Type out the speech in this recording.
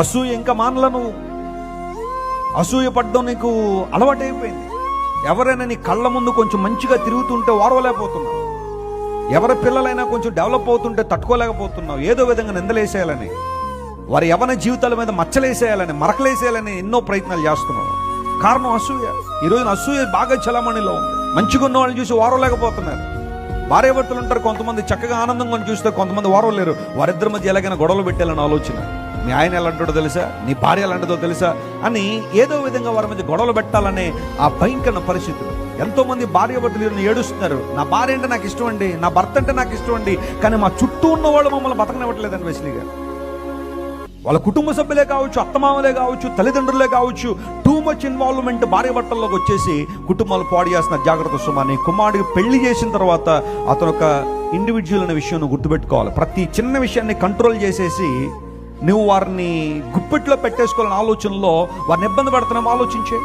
అసూయ ఇంకా మానల నువ్వు అసూయ పడ్డం నీకు అలవాటైపోయింది. ఎవరైనా నీ కళ్ళ ముందు కొంచెం మంచిగా తిరుగుతుంటే ఓర్వలేకపోతున్నావు ఎవరి పిల్లలైనా కొంచెం డెవలప్ అవుతుంటే తట్టుకోలేకపోతున్నావు. ఏదో విధంగా నిందలేసేయాలని వారి యవన జీవితాల మీద మచ్చలేసేయాలని మరకలేసేయాలని ఎన్నో ప్రయత్నాలు చేస్తున్నావు. కారణం అసూయ. ఈరోజు అసూయ బాగా చలమణిలో ఉంది. మంచిగా ఉన్న వాళ్ళని చూసి ఓరవలేకపోతున్నారు భార్యాభర్తలు ఉంటారు కొంతమంది చక్కగా ఆనందంగా చూస్తే కొంతమంది ఓరవలేరు వారిద్దరి మధ్య ఎలాగైనా గొడవలు పెట్టాలని ఆలోచన. మీ ఆయన ఎలా అంటాడో తెలుసా? నీ భార్య ఎలా అంటుందో తెలుసా? అని ఏదో విధంగా వారి మధ్య గొడవలు పెట్టాలనే ఆ భయంకర పరిస్థితులు. ఎంతోమంది భార్య భర్తలు ఏడుస్తున్నారు. నా భార్య అంటే నాకు ఇష్టం అండి. నా భర్త అంటే నాకు ఇష్టం అండి. కానీ మా చుట్టూ ఉన్న వాళ్ళు మమ్మల్ని బతకనివ్వట్లేదని వెస్లీ గారు. వాళ్ళ కుటుంబ సభ్యులే కావచ్చు అత్తమామలే కావచ్చు తల్లిదండ్రులే కావచ్చు టూ మచ్ ఇన్వాల్వ్మెంట్ భార్య భర్తల్లోకి వచ్చేసి కుటుంబాలు పాడు చేస్తున్న జాగ్రత్త సుమాని. కుమారుడికి పెళ్ళి చేసిన తర్వాత అతను ఒక ఇండివిజువల్ అనే విషయం గుర్తుపెట్టుకోవాలి. ప్రతి చిన్న విషయాన్ని కంట్రోల్ చేసేసి నువ్వు వారిని గుప్పెట్లో పెట్టేసుకోవాలని ఆలోచనలో వారిని ఇబ్బంది పడుతున్నావు ఆలోచించే.